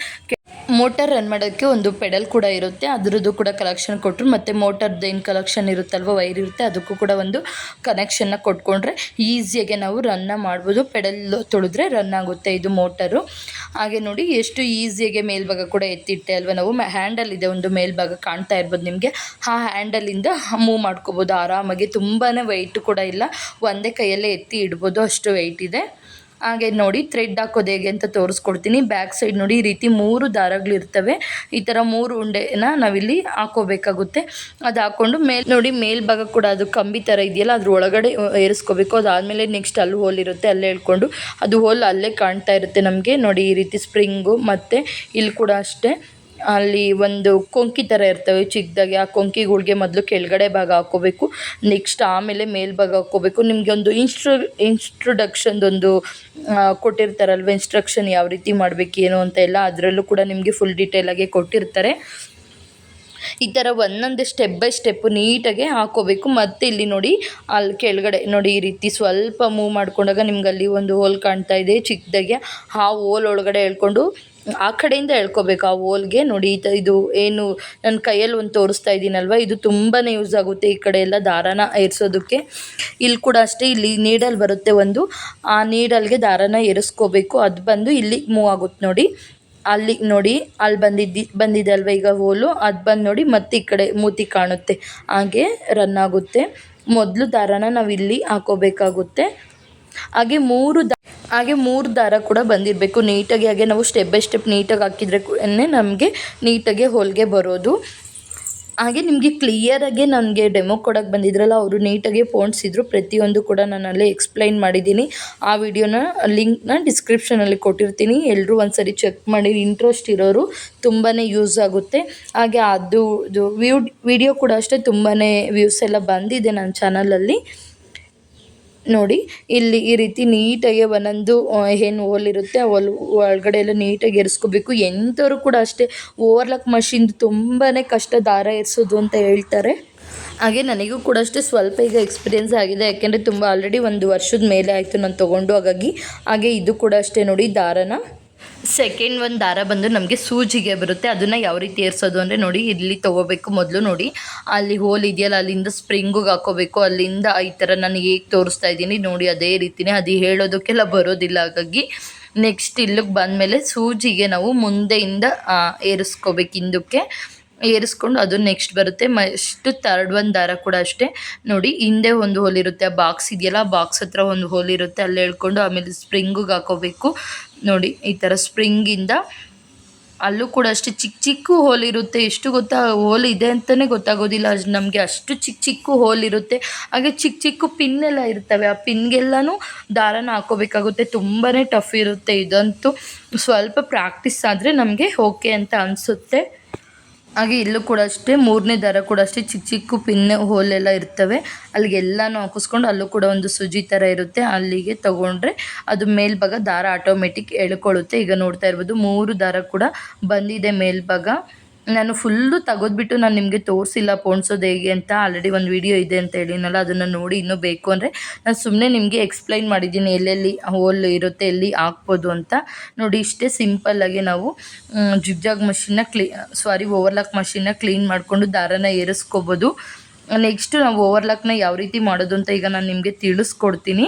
ಮೋಟರ್ ರನ್ ಮಾಡೋಕ್ಕೆ ಒಂದು ಪೆಡಲ್ ಕೂಡ ಇರುತ್ತೆ. ಅದರದ್ದು ಕೂಡ ಕಲೆಕ್ಷನ್ ಕೊಟ್ಟರು ಮತ್ತು ಮೋಟರ್ದು ಏನು ಕಲೆಕ್ಷನ್ ಇರುತ್ತಲ್ವ ವೈರ್ ಇರುತ್ತೆ, ಅದಕ್ಕೂ ಕೂಡ ಒಂದು ಕನೆಕ್ಷನ್ನ ಕೊಟ್ಕೊಂಡ್ರೆ ಈಸಿಯಾಗಿ ನಾವು ರನ್ನ ಮಾಡ್ಬೋದು. ಪೆಡಲ್ ತೊಳೆದ್ರೆ ರನ್ ಆಗುತ್ತೆ ಇದು ಮೋಟರು. ಹಾಗೆ ನೋಡಿ, ಎಷ್ಟು ಈಸಿಯಾಗೆ ಮೇಲ್ಭಾಗ ಕೂಡ ಎತ್ತಿಟ್ಟೆ ಅಲ್ವ ನಾವು. ಹ್ಯಾಂಡಲ್ ಇದೆ ಒಂದು ಮೇಲ್ಭಾಗ ಕಾಣ್ತಾ ಇರ್ಬೋದು ನಿಮಗೆ. ಆ ಹ್ಯಾಂಡಲಿಂದ ಮೂವ್ ಮಾಡ್ಕೋಬೋದು ಆರಾಮಾಗಿ. ತುಂಬಾ ವೆಯ್ಟ್ ಕೂಡ ಇಲ್ಲ. ಒಂದೇ ಕೈಯಲ್ಲೇ ಎತ್ತಿ ಇಡ್ಬೋದು. ಅಷ್ಟು ವೆಯ್ಟ್ ಇದೆ. ಹಾಗೆ ನೋಡಿ ಥ್ರೆಡ್ ಹಾಕೋದು ಹೇಗೆ ಅಂತ ತೋರಿಸ್ಕೊಡ್ತೀನಿ. ಬ್ಯಾಕ್ ಸೈಡ್ ನೋಡಿ ಈ ರೀತಿ ಮೂರು ದಾರಗಳಿರ್ತವೆ ಈ ಥರ ಮೂರು ಉಂಡೆನ ನಾವಿಲ್ಲಿ ಹಾಕೋಬೇಕಾಗುತ್ತೆ. ಅದು ಹಾಕ್ಕೊಂಡು ಮೇಲ್ ನೋಡಿ ಮೇಲ್ಭಾಗ ಕೂಡ ಅದು ಕಂಬಿ ಥರ ಇದೆಯಲ್ಲ, ಅದ್ರ ಒಳಗಡೆ ಏರಿಸ್ಕೋಬೇಕು. ಅದಾದಮೇಲೆ ನೆಕ್ಸ್ಟ್ ಅಲ್ಲಿ ಹೋಲ್ ಇರುತ್ತೆ, ಅಲ್ಲೇ ಹೇಳ್ಕೊಂಡು. ಅದು ಹೋಲ್ ಅಲ್ಲೇ ಕಾಣ್ತಾ ಇರುತ್ತೆ ನಮಗೆ. ನೋಡಿ ಈ ರೀತಿ ಸ್ಪ್ರಿಂಗು ಮತ್ತು ಇಲ್ಲಿ ಕೂಡ ಅಷ್ಟೇ. ಅಲ್ಲಿ ಒಂದು ಕೊಂಕಿ ಥರ ಇರ್ತವೆ, ಚಿಕ್ಕದಾಗಿ ಆ ಕೊಂಕಿಗಳಿಗೆ ಮೊದಲು ಕೆಳಗಡೆ ಭಾಗ ಹಾಕ್ಕೋಬೇಕು ನೆಕ್ಸ್ಟ್ ಆಮೇಲೆ ಮೇಲ್ಭಾಗ ಹಾಕ್ಕೋಬೇಕು. ನಿಮಗೆ ಒಂದು ಇನ್ಸ್ಟ್ರು ಇನ್ಸ್ಟ್ರೊಡಕ್ಷನ್ದೊಂದು ಕೊಟ್ಟಿರ್ತಾರಲ್ವ ಇನ್ಸ್ಟ್ರಕ್ಷನ್ ಯಾವ ರೀತಿ ಮಾಡಬೇಕು ಏನು ಅಂತ ಎಲ್ಲ ಅದರಲ್ಲೂ ಕೂಡ ನಿಮಗೆ ಫುಲ್ ಡೀಟೇಲಾಗಿ ಕೊಟ್ಟಿರ್ತಾರೆ. ಈ ಥರ ಒಂದೊಂದೇ ಸ್ಟೆಪ್ ಬೈ ಸ್ಟೆಪ್ಪು ನೀಟಾಗಿ ಹಾಕೋಬೇಕು ಮತ್ತು ಇಲ್ಲಿ ನೋಡಿ, ಅಲ್ಲಿ ಕೆಳಗಡೆ ನೋಡಿ ಈ ರೀತಿ ಸ್ವಲ್ಪ ಮೂವ್ ಮಾಡಿಕೊಂಡಾಗ ನಿಮ್ಗೆ ಅಲ್ಲಿ ಒಂದು ಹೋಲ್ ಕಾಣ್ತಾ ಇದೆ, ಚಿಕ್ಕದಾಗೆ ಆ ಹೋಲ್ ಒಳಗಡೆ ಎಳ್ಕೊಂಡು ಆ ಕಡೆಯಿಂದ ಎಳ್ಕೊಬೇಕು ಆ ಹೋಲ್ಗೆ ನೋಡಿ, ಇದು ಏನು ನನ್ನ ಕೈಯಲ್ಲಿ ಒಂದು ತೋರಿಸ್ತಾ ಇದ್ದೀನಲ್ವ ಇದು ತುಂಬಾ ಯೂಸ್ ಆಗುತ್ತೆ ಈ ಕಡೆ ಎಲ್ಲ ದಾರಾನ ಏರಿಸೋದಕ್ಕೆ. ಇಲ್ಲಿ ಕೂಡ ಅಷ್ಟೇ, ಇಲ್ಲಿ ನೀಡಲ್ ಬರುತ್ತೆ ಒಂದು. ಆ ನೀಡಲ್ಗೆ ದಾರಾನ ಏರಿಸ್ಕೋಬೇಕು. ಅದು ಬಂದು ಇಲ್ಲಿ ಮೂವ್ ಆಗುತ್ತೆ ನೋಡಿ. ಅಲ್ಲಿ ನೋಡಿ ಅಲ್ಲಿ ಬಂದಿದ್ದು, ಬಂದಿದೆ ಅಲ್ವ ಈಗ ಹೋಲು? ಅದು ಬಂದು ನೋಡಿ ಮತ್ತೆ ಈ ಕಡೆ ಮೂತಿ ಕಾಣುತ್ತೆ. ಹಾಗೆ ರನ್ ಆಗುತ್ತೆ. ಮೊದಲು ದಾರಾನ ನಾವು ಇಲ್ಲಿ ಹಾಕೋಬೇಕಾಗುತ್ತೆ. ಹಾಗೆ ಮೂರು ಹಾಗೆ ಮೂರು ದಾರ ಕೂಡ ಬಂದಿರಬೇಕು. ನೀಟಾಗಿ ಹಾಗೆ ನಾವು ಸ್ಟೆಪ್ ಬೈ ಸ್ಟೆಪ್ ನೀಟಾಗಿ ಹಾಕಿದ್ರೆ ನಮಗೆ ನೀಟಾಗಿ ಹೊಲಿಗೆ ಬರೋದು. ಹಾಗೆ ನಿಮಗೆ ಕ್ಲಿಯರಾಗೆ ನನಗೆ ಡೆಮೋ ಕೊಡೋಕ್ಕೆ ಬಂದಿದ್ರಲ್ಲ, ಅವರು ನೀಟಾಗಿ ಪೋಣಿಸಿದ್ರು. ಪ್ರತಿಯೊಂದು ಕೂಡ ನಾನು ಅಲ್ಲೇ ಎಕ್ಸ್ಪ್ಲೈನ್ ಮಾಡಿದ್ದೀನಿ. ಆ ವಿಡಿಯೋನ ಲಿಂಕ್ನ ಡಿಸ್ಕ್ರಿಪ್ಷನಲ್ಲಿ ಕೊಟ್ಟಿರ್ತೀನಿ. ಎಲ್ಲರೂ ಒಂದ್ಸರಿ ಚೆಕ್ ಮಾಡಿ ಇಂಟ್ರೆಸ್ಟ್ ಇರೋರು ತುಂಬಾ ಯೂಸ್ ಆಗುತ್ತೆ. ಹಾಗೆ ಅದು, ಇದು ವಿಡಿಯೋ ಕೂಡ ಅಷ್ಟೇ ತುಂಬಾ ವ್ಯೂಸ್ ಎಲ್ಲ ಬಂದಿದೆ ನನ್ನ ಚಾನಲಲ್ಲಿ ನೋಡಿ, ಇಲ್ಲಿ ಈ ರೀತಿ ನೀಟಾಗಿ ಒಂದೊಂದು ಏನು ಹೋಲ್ ಇರುತ್ತೆ, ಆ ಹೋಲ್ ಒಳಗಡೆ ಎಲ್ಲ ನೀಟಾಗಿ ಎರ್ಸ್ಕೋಬೇಕು. ಎಂಥವ್ರು ಕೂಡ ಅಷ್ಟೇ, ಓವರ್ಲಾಕ್ ಮಷಿನ್ದು ತುಂಬಾ ಕಷ್ಟ ದಾರ ಎರ್ಸೋದು ಅಂತ ಹೇಳ್ತಾರೆ. ಹಾಗೆ ನನಗೂ ಕೂಡ ಅಷ್ಟೇ ಸ್ವಲ್ಪ ಈಗ ಎಕ್ಸ್ಪೀರಿಯೆನ್ಸ್ ಆಗಿದೆ, ಯಾಕೆಂದರೆ ತುಂಬ ಆಲ್ರೆಡಿ ಒಂದು ವರ್ಷದ ಮೇಲೆ ಆಯಿತು ನಾನು ತೊಗೊಂಡು, ಹಾಗಾಗಿ ಹಾಗೆ ಇದು ಕೂಡ ಅಷ್ಟೇ ನೋಡಿ ದಾರನ. ಸೆಕೆಂಡ್ ಒಂದು ದಾರ ಬಂದು ನಮಗೆ ಸೂಜಿಗೆ ಬರುತ್ತೆ. ಅದನ್ನು ಯಾವ ರೀತಿ ಏರಿಸೋದು ಅಂದರೆ ನೋಡಿ, ಇಲ್ಲಿ ತೊಗೋಬೇಕು ಮೊದಲು ನೋಡಿ. ಅಲ್ಲಿ ಹೋಲ್ ಇದೆಯಲ್ಲ, ಅಲ್ಲಿಂದ ಸ್ಪ್ರಿಂಗಿಗೆ ಹಾಕೋಬೇಕು. ಅಲ್ಲಿಂದ ಈ ಥರ ನಾನು ಹೇಗೆ ತೋರಿಸ್ತಾ ಇದ್ದೀನಿ ನೋಡಿ, ಅದೇ ರೀತಿನೇ ಅದು ಹೇಳೋದಕ್ಕೆಲ್ಲ ಬರೋದಿಲ್ಲ. ಹಾಗಾಗಿ ನೆಕ್ಸ್ಟ್ ಇಲ್ಲಿಗೆ ಬಂದಮೇಲೆ ಸೂಜಿಗೆ ನಾವು ಮುಂದೆಯಿಂದ ಏರಿಸ್ಕೋಬೇಕು ಹಿಂದಕ್ಕೆ. ಏರಿಸ್ಕೊಂಡು ಅದು ನೆಕ್ಸ್ಟ್ ಬರುತ್ತೆ. ಮಸ್ಟ್ ತರ್ಡ್ ಒಂದು ದಾರ ಕೂಡ ಅಷ್ಟೇ. ನೋಡಿ, ಹಿಂದೆ ಒಂದು ಹೋಲಿರುತ್ತೆ ಆ ಬಾಕ್ಸ್ ಇದೆಯಲ್ಲ, ಆ ಬಾಕ್ಸ್ ಹತ್ರ ಒಂದು ಹೋಲಿರುತ್ತೆ ಅಲ್ಲಿ ಹೇಳ್ಕೊಂಡು ಆಮೇಲೆ ಸ್ಪ್ರಿಂಗಿಗೆ ಹಾಕೋಬೇಕು. ನೋಡಿ, ಈ ಥರ ಸ್ಪ್ರಿಂಗಿಂದ ಅಲ್ಲೂ ಕೂಡ ಅಷ್ಟು ಚಿಕ್ಕ ಚಿಕ್ಕ ಹೋಲ್ ಇರುತ್ತೆ. ಎಷ್ಟು ಗೊತ್ತಾ, ಹೋಲ್ ಇದೆ ಅಂತಲೇ ಗೊತ್ತಾಗೋದಿಲ್ಲ. ಅಷ್ಟು ನಮಗೆ ಅಷ್ಟು ಚಿಕ್ಕ ಚಿಕ್ಕ ಹೋಲ್ ಇರುತ್ತೆ. ಹಾಗೆ ಚಿಕ್ಕ ಚಿಕ್ಕ ಪಿನ್ ಎಲ್ಲ ಇರ್ತವೆ. ಆ ಪಿನ್ಗೆಲ್ಲನೂ ದಾರನ ಹಾಕೋಬೇಕಾಗುತ್ತೆ. ತುಂಬಾ ಟಫ್ ಇರುತ್ತೆ ಇದಂತೂ. ಸ್ವಲ್ಪ ಪ್ರಾಕ್ಟೀಸ್ ಆದರೆ ನಮಗೆ ಓಕೆ ಅಂತ ಅನಿಸುತ್ತೆ. ಹಾಗೆ ಇಲ್ಲೂ ಕೂಡ ಅಷ್ಟೇ, ಮೂರನೇ ದಾರ ಕೂಡ ಅಷ್ಟೇ, ಚಿಕ್ಕ ಚಿಕ್ಕ ಪಿನ್ ಹೋಲೆಲ್ಲ ಇರ್ತವೆ. ಅಲ್ಲಿಗೆಲ್ಲನೂ ಹಾಕಿಸ್ಕೊಂಡು ಅಲ್ಲೂ ಕೂಡ ಒಂದು ಸುಜಿ ಥರ ಇರುತ್ತೆ. ಅಲ್ಲಿಗೆ ತಗೊಂಡ್ರೆ ಅದು ಮೇಲ್ಭಾಗ ದಾರ ಆಟೋಮೆಟಿಕ್ ಎಳ್ಕೊಳ್ಳುತ್ತೆ. ಈಗ ನೋಡ್ತಾ ಇರ್ಬೋದು ಮೂರು ದಾರ ಕೂಡ ಬಂದಿದೆ ಮೇಲ್ಭಾಗ. ನಾನು ಫುಲ್ಲು ತೆಗೆದ್ಬಿಟ್ಟು ನಾನು ನಿಮಗೆ ತೋರಿಸಿಲ್ಲ ಪೋಣಿಸೋದು ಹೇಗೆ ಅಂತ ಆಲ್ರೆಡಿ ಒಂದು ವಿಡಿಯೋ ಇದೆ ಅಂತ ಹೇಳಿನಲ್ಲ ಅದನ್ನು ನೋಡಿ ಇನ್ನೂ ಬೇಕು ಅಂದರೆ ನಾನು ಸುಮ್ಮನೆ ನಿಮಗೆ ಎಕ್ಸ್ಪ್ಲೈನ್ ಮಾಡಿದ್ದೀನಿ, ಎಲ್ಲೆಲ್ಲಿ ಹೋಲ್ ಇರುತ್ತೆ, ಎಲ್ಲಿ ಹಾಕ್ಬೋದು ಅಂತ. ನೋಡಿ, ಇಷ್ಟೇ ಸಿಂಪಲ್ಲಾಗಿ ನಾವು ಜಿಗ್ಜಾಗ್ ಮಷಿನ್ನ ಕ್ಲೀ ಸಾರಿ ಓವರ್ಲಾಕ್ ಮಷಿನ್ನ ಕ್ಲೀನ್ ಮಾಡಿಕೊಂಡು ದಾರನ ಏರಿಸ್ಕೋಬೋದು. ನೆಕ್ಸ್ಟು ನಾವು ಓವರ್ಲಾಕ್ನ ಯಾವ ರೀತಿ ಮಾಡೋದು ಅಂತ ಈಗ ನಾನು ನಿಮಗೆ ತಿಳಿಸ್ಕೊಡ್ತೀನಿ.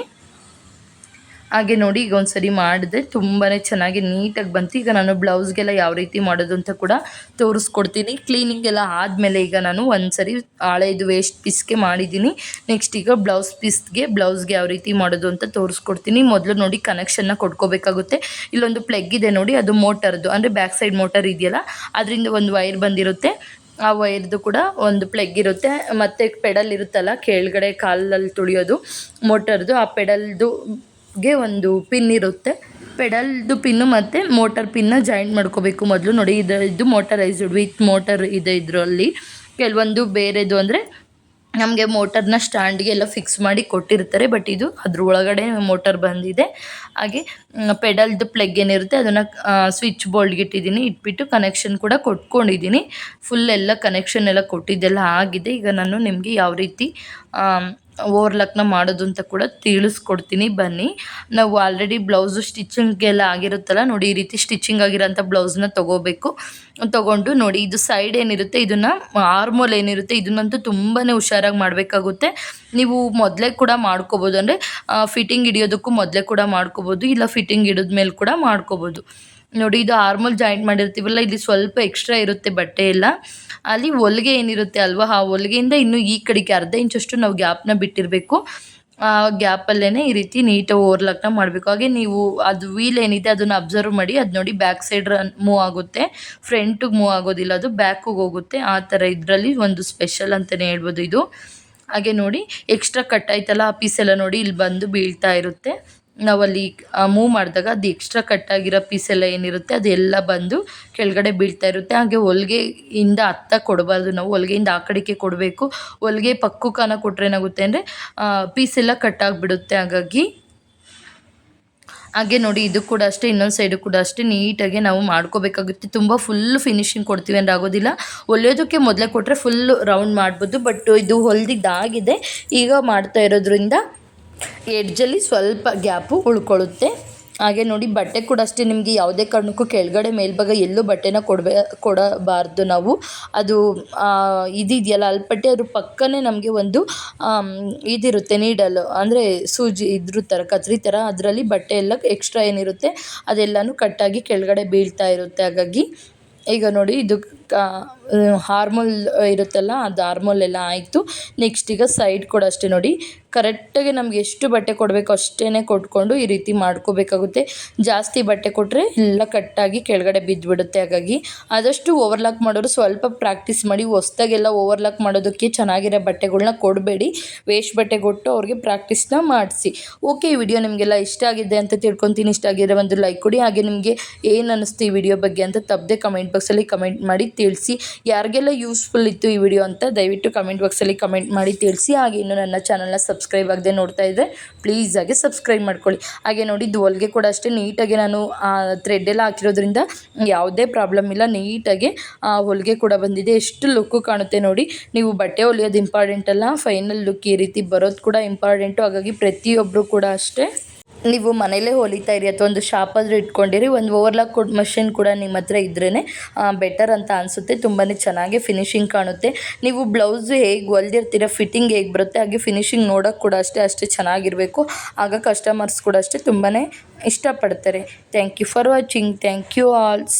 ಹಾಗೆ ನೋಡಿ ಈಗ ಒಂದು ಸರಿ ಮಾಡಿದೆ ತುಂಬಾ ಚೆನ್ನಾಗಿ ನೀಟಾಗಿ ಬಂತು. ಈಗ ನಾನು ಬ್ಲೌಸ್ಗೆಲ್ಲ ಯಾವ ರೀತಿ ಮಾಡೋದು ಅಂತ ಕೂಡ ತೋರಿಸ್ಕೊಡ್ತೀನಿ. ಕ್ಲೀನಿಂಗ್ ಎಲ್ಲ ಆದಮೇಲೆ ಈಗ ನಾನು ಒಂದು ಸರಿ ಹಳೆದು ವೇಸ್ಟ್ ಪೀಸ್ಗೆ ಮಾಡಿದ್ದೀನಿ. ನೆಕ್ಸ್ಟ್ ಈಗ ಬ್ಲೌಸ್ ಪೀಸ್ಗೆ ಬ್ಲೌಸ್ಗೆ ಯಾವ ರೀತಿ ಮಾಡೋದು ಅಂತ ತೋರಿಸ್ಕೊಡ್ತೀನಿ. ಮೊದಲು ನೋಡಿ ಕನೆಕ್ಷನ್ನ ಕೊಟ್ಕೋಬೇಕಾಗುತ್ತೆ ಇಲ್ಲೊಂದು ಪ್ಲಗ್ ಇದೆ ನೋಡಿ, ಅದು ಮೋಟರ್ದು. ಅಂದರೆ ಬ್ಯಾಕ್ ಸೈಡ್ ಮೋಟರ್ ಇದೆಯಲ್ಲ, ಅದರಿಂದ ಒಂದು ವೈರ್ ಬಂದಿರುತ್ತೆ. ಆ ವೈರ್ದು ಕೂಡ ಒಂದು ಪ್ಲಗ್ ಇರುತ್ತೆ. ಮತ್ತು ಪೆಡಲ್ ಇರುತ್ತಲ್ಲ, ಕೆಳಗಡೆ ಕಾಲಲ್ಲಿ ತುಳಿಯೋದು ಮೋಟರ್ದು, ಆ ಪೆಡಲ್ದು ಗೆ ಒಂದು ಪಿನ್ ಇರುತ್ತೆ. ಪೆಡಲ್ದು ಪಿನ್ನು ಮತ್ತು ಮೋಟರ್ ಪಿನ್ನ ಜಾಯಿಂಟ್ ಮಾಡ್ಕೋಬೇಕು ಮೊದಲು ನೋಡಿ, ಇದು ಇದು ಮೋಟರೈಸ್ಡ್ ವಿತ್ ಮೋಟರ್ ಇದೆ ಇದರಲ್ಲಿ. ಕೆಲವೊಂದು ಬೇರೆದು ಅಂದರೆ ನಮಗೆ ಮೋಟರ್ನ ಸ್ಟ್ಯಾಂಡ್ಗೆ ಎಲ್ಲ ಫಿಕ್ಸ್ ಮಾಡಿ ಕೊಟ್ಟಿರ್ತಾರೆ ಬಟ್ ಇದು ಅದ್ರ ಒಳಗಡೆ ಮೋಟರ್ ಬಂದಿದೆ. ಹಾಗೆ ಪೆಡಲ್ದು ಪ್ಲಗ್ ಏನಿರುತ್ತೆ ಅದನ್ನು ಸ್ವಿಚ್ ಬೋರ್ಡ್ಗೆ ಇಟ್ಟಿದ್ದೀನಿ. ಇಟ್ಬಿಟ್ಟು ಕನೆಕ್ಷನ್ ಕೂಡ ಕೊಟ್ಕೊಂಡಿದ್ದೀನಿ. ಫುಲ್ ಎಲ್ಲ ಕನೆಕ್ಷನ್ ಎಲ್ಲ ಕೊಟ್ಟಿದ್ದೆಲ್ಲ ಆಗಿದೆ. ಈಗ ನಾನು ನಿಮಗೆ ಯಾವ ರೀತಿ ಓವರ್ಲಾಕ್ನ ಮಾಡೋದು ಅಂತ ಕೂಡ ತಿಳಿಸ್ಕೊಡ್ತೀನಿ. ಬನ್ನಿ. ನಾವು ಆಲ್ರೆಡಿ ಬ್ಲೌಸು ಸ್ಟಿಚಿಂಗೆಲ್ಲ ಆಗಿರುತ್ತಲ್ಲ, ನೋಡಿ ಈ ರೀತಿ ಸ್ಟಿಚಿಂಗ್ ಆಗಿರೋಂಥ ಬ್ಲೌಸ್ನ ತೊಗೋಬೇಕು. ತೊಗೊಂಡು ನೋಡಿ, ಇದು ಸೈಡ್ ಏನಿರುತ್ತೆ, ಇದನ್ನು ಆರ್ಮೋಲ್ ಏನಿರುತ್ತೆ, ಇದನ್ನಂತೂ ತುಂಬಾ ಹುಷಾರಾಗಿ ಮಾಡಬೇಕಾಗುತ್ತೆ. ನೀವು ಮೊದಲೇ ಕೂಡ ಮಾಡ್ಕೋಬೋದು. ಅಂದರೆ ಫಿಟ್ಟಿಂಗ್ ಹಿಡಿಯೋದಕ್ಕೂ ಮೊದಲೇ ಕೂಡ ಮಾಡ್ಕೋಬೋದು, ಇಲ್ಲ ಫಿಟ್ಟಿಂಗ್ ಹಿಡಿದ ಮೇಲೆ ಕೂಡ ಮಾಡ್ಕೋಬೋದು. ನೋಡಿ, ಇದು ಆರ್ಮಲ್ ಜಾಯಿಂಟ್ ಮಾಡಿರ್ತೀವಲ್ಲ, ಇಲ್ಲಿ ಸ್ವಲ್ಪ ಎಕ್ಸ್ಟ್ರಾ ಇರುತ್ತೆ ಬಟ್ಟೆ ಎಲ್ಲ. ಅಲ್ಲಿ ಹೊಲಿಗೆ ಏನಿರುತ್ತೆ ಅಲ್ವಾ, ಆ ಹೊಲಿಗೆಯಿಂದ ಇನ್ನೂ ಈ ಕಡೆಗೆ ಅರ್ಧ ಇಂಚಷ್ಟು ನಾವು ಗ್ಯಾಪ್ನ ಬಿಟ್ಟಿರಬೇಕು. ಆ ಗ್ಯಾಪಲ್ಲೇ ಈ ರೀತಿ ನೀಟಾಗಿ ಓವರ್ಲಾಕ್ನ ಮಾಡಬೇಕು. ಹಾಗೆ ನೀವು ಅದು ವೀಲ್ ಏನಿದೆ ಅದನ್ನು ಅಬ್ಸರ್ವ್ ಮಾಡಿ, ಅದು ನೋಡಿ ಬ್ಯಾಕ್ ಸೈಡ್ ಮೂವ್ ಆಗುತ್ತೆ. ಫ್ರಂಟಿಗೆ ಮೂವ್ ಆಗೋದಿಲ್ಲ, ಅದು ಬ್ಯಾಕಿಗೆ ಹೋಗುತ್ತೆ. ಆ ಥರ ಇದರಲ್ಲಿ ಒಂದು ಸ್ಪೆಷಲ್ ಅಂತಲೇ ಹೇಳ್ಬೋದು ಇದು. ಹಾಗೆ ನೋಡಿ ಎಕ್ಸ್ಟ್ರಾ ಕಟ್ ಆಯ್ತಲ್ಲ ಆ ಪೀಸ್ ಎಲ್ಲ ನೋಡಿ, ಇಲ್ಲಿ ಬಂದು ಬೀಳ್ತಾ ಇರುತ್ತೆ. ನಾವಲ್ಲಿ ಮೂವ್ ಮಾಡಿದಾಗ ಅದು ಎಕ್ಸ್ಟ್ರಾ ಕಟ್ಟಾಗಿರೋ ಪೀಸ್ ಎಲ್ಲ ಏನಿರುತ್ತೆ, ಅದೆಲ್ಲ ಬಂದು ಕೆಳಗಡೆ ಬೀಳ್ತಾ ಇರುತ್ತೆ. ಹಾಗೆ ಹೊಲಿಗೆಯಿಂದ ಹತ್ತ ಕೊಡಬಾರ್ದು ನಾವು. ಹೊಲ್ಗೆಯಿಂದ ಆ ಕಡೆಗೆ ಕೊಡಬೇಕು. ಹೊಲ್ಗೆ ಪಕ್ಕಕ್ಕಾನ ಕೊಟ್ಟರೆ ಏನಾಗುತ್ತೆ ಅಂದರೆ ಪೀಸ್ ಎಲ್ಲ ಕಟ್ಟಾಗಿಬಿಡುತ್ತೆ ಹಾಗಾಗಿ, ಹಾಗೆ ನೋಡಿ, ಇದು ಕೂಡ ಅಷ್ಟೇ, ಇನ್ನೊಂದು ಸೈಡು ಕೂಡ ಅಷ್ಟೇ ನೀಟಾಗಿ ನಾವು ಮಾಡ್ಕೋಬೇಕಾಗುತ್ತೆ. ತುಂಬ ಫುಲ್ ಫಿನಿಶಿಂಗ್ ಕೊಡ್ತೀವಿ ಅಂದರೆ ಆಗೋದಿಲ್ಲ. ಹೊಲಿಯೋದಕ್ಕೆ ಮೊದಲೇ ಕೊಟ್ಟರೆ ಫುಲ್ಲು ರೌಂಡ್ ಮಾಡ್ಬೋದು. ಬಟ್ ಇದು ಹೊಲ್ದಿದ್ದಾಗಿದೆ. ಈಗ ಮಾಡ್ತಾ ಇರೋದ್ರಿಂದ ಎಡ್ಜಲ್ಲಿ ಸ್ವಲ್ಪ ಗ್ಯಾಪು ಉಳ್ಕೊಳ್ಳುತ್ತೆ. ಹಾಗೆ ನೋಡಿ, ಬಟ್ಟೆ ಕೂಡ ಅಷ್ಟೇ. ನಿಮಗೆ ಯಾವುದೇ ಕಾರಣಕ್ಕೂ ಕೆಳಗಡೆ ಮೇಲ್ಭಾಗ ಎಲ್ಲೂ ಬಟ್ಟೆನ ಕೊಡಬೇ, ಕೊಡಬಾರ್ದು ನಾವು. ಅದು ಇದಿದೆಯಲ್ಲ, ಅಲ್ಪಟ್ಟೆ ಅದ್ರ ಪಕ್ಕನೇ ನಮಗೆ ಒಂದು ಇದಿರುತ್ತೆ ನೀಡಲು. ಅಂದರೆ ಸೂಜಿ, ಇದ್ರ ಥರ, ಕತ್ರಿ ಥರ, ಅದರಲ್ಲಿ ಬಟ್ಟೆ ಎಲ್ಲ ಎಕ್ಸ್ಟ್ರಾ ಏನಿರುತ್ತೆ, ಅದೆಲ್ಲನೂ ಕಟ್ಟಾಗಿ ಕೆಳಗಡೆ ಬೀಳ್ತಾ ಇರುತ್ತೆ. ಹಾಗಾಗಿ, ಈಗ ನೋಡಿ, ಇದು ಹಾರ್ಮೋಲ್ ಇರುತ್ತಲ್ಲ, ಅದು ಹಾರ್ಮೋಲ್ ಎಲ್ಲ ಆಯಿತು. ನೆಕ್ಸ್ಟ್ ಈಗ ಸೈಡ್ ಕೂಡ ಅಷ್ಟೇ ನೋಡಿ. ಕರೆಕ್ಟಾಗಿ ನಮ್ಗೆ ಎಷ್ಟು ಬಟ್ಟೆ ಕೊಡಬೇಕು ಅಷ್ಟೇ ಕೊಟ್ಕೊಂಡು ಈ ರೀತಿ ಮಾಡ್ಕೋಬೇಕಾಗುತ್ತೆ. ಜಾಸ್ತಿ ಬಟ್ಟೆ ಕೊಟ್ಟರೆ ಎಲ್ಲ ಕಟ್ಟಾಗಿ ಕೆಳಗಡೆ ಬಿದ್ದುಬಿಡುತ್ತೆ. ಹಾಗಾಗಿ ಆದಷ್ಟು ಓವರ್ಲಾಕ್ ಮಾಡೋರು ಸ್ವಲ್ಪ ಪ್ರಾಕ್ಟೀಸ್ ಮಾಡಿ, ಹೊಸ್ದಾಗೆಲ್ಲ ಓವರ್ಲಾಕ್ ಮಾಡೋದಕ್ಕೆ ಚೆನ್ನಾಗಿರೋ ಬಟ್ಟೆಗಳನ್ನ ಕೊಡಬೇಡಿ. ವೇಸ್ಟ್ ಬಟ್ಟೆ ಕೊಟ್ಟು ಅವ್ರಿಗೆ ಪ್ರಾಕ್ಟೀಸ್ನ ಮಾಡಿಸಿ. ಓಕೆ ಈ ವಿಡಿಯೋ ನಿಮಗೆಲ್ಲ ಇಷ್ಟ ಆಗಿದೆ ಅಂತ ತಿಳ್ಕೊತೀನಿ. ಇಷ್ಟ ಆಗಿರೋ ಒಂದು ಲೈಕ್ ಕೊಡಿ. ಹಾಗೆ ನಿಮಗೆ ಏನು ಅನ್ನಿಸ್ತು ಈ ವಿಡಿಯೋ ಬಗ್ಗೆ ಅಂತ ತಪ್ಪದೆ ಕಮೆಂಟ್ ಬಾಕ್ಸಲ್ಲಿ ಕಮೆಂಟ್ ಮಾಡಿ ತಿಳಿಸಿ. ಯಾರಿಗೆಲ್ಲ ಯೂಸ್ಫುಲ್ ಇತ್ತು ಈ ವಿಡಿಯೋ ಅಂತ ದಯವಿಟ್ಟು ಕಮೆಂಟ್ ಬಾಕ್ಸಲ್ಲಿ ಕಮೆಂಟ್ ಮಾಡಿ ತಿಳಿಸಿ. ಹಾಗೆ ಇನ್ನು ನನ್ನ ಚಾನಲ್ನ ಸಬ್ಸ್ಕ್ರೈಬ್ ಆಗದೆ ನೋಡ್ತಾ ಇದ್ದರೆ ಪ್ಲೀಸ್ ಆಗಿ ಸಬ್ಸ್ಕ್ರೈಬ್ ಮಾಡ್ಕೊಳ್ಳಿ. ಹಾಗೆ ನೋಡಿ ಇದು ಹೊಲಿಗೆ ಕೂಡ ಅಷ್ಟೇ ನೀಟಾಗಿ ನಾನು ಥ್ರೆಡ್ ಎಲ್ಲ ಹಾಕಿರೋದ್ರಿಂದ ಯಾವುದೇ ಪ್ರಾಬ್ಲಮ್ ಇಲ್ಲ. ನೀಟಾಗಿ ಹೊಲಿಗೆ ಕೂಡ ಬಂದಿದೆ. ಎಷ್ಟು ಲುಕ್ಕು ಕಾಣುತ್ತೆ ನೋಡಿ. ನೀವು ಬಟ್ಟೆ ಹೊಲಿಯೋದು ಇಂಪಾರ್ಟೆಂಟ್ ಅಲ್ಲ. ಫೈನಲ್ ಲುಕ್ ಈ ರೀತಿ ಬರೋದು ಕೂಡ ಇಂಪಾರ್ಟೆಂಟು ಹಾಗಾಗಿ ಪ್ರತಿಯೊಬ್ಬರು ಕೂಡ ಅಷ್ಟೇ ನೀವು ಮನೇಲೇ ಹೊಲಿತಾ ಇರಿ ಅಥವಾ ಒಂದು ಶಾಪ್ ಆದರೂ ಇಟ್ಕೊಂಡಿರಿ, ಒಂದು ಓವರ್ಲಾಕ್ ಕೊಡ್ ಮಷಿನ್ ಕೂಡ ನಿಮ್ಮ ಹತ್ರ ಇದ್ರೇ ಬೆಟರ್ ಅಂತ ಅನಿಸುತ್ತೆ. ತುಂಬಾ ಚೆನ್ನಾಗಿ ಫಿನಿಶಿಂಗ್ ಕಾಣುತ್ತೆ. ನೀವು ಬ್ಲೌಸ್ ಹೇಗೆ ಹೊಲ್ದಿರ್ತೀರ ಫಿಟ್ಟಿಂಗ್ ಹೇಗೆ ಬರುತ್ತೆ, ಹಾಗೆ ಫಿನಿಶಿಂಗ್ ನೋಡೋಕ್ಕೆ ಕೂಡ ಅಷ್ಟೇ ಅಷ್ಟೇ ಚೆನ್ನಾಗಿರಬೇಕು. ಆಗ ಕಸ್ಟಮರ್ಸ್ ಕೂಡ ಅಷ್ಟೇ ತುಂಬಾ ಇಷ್ಟಪಡ್ತಾರೆ. Thank you for watching thank you also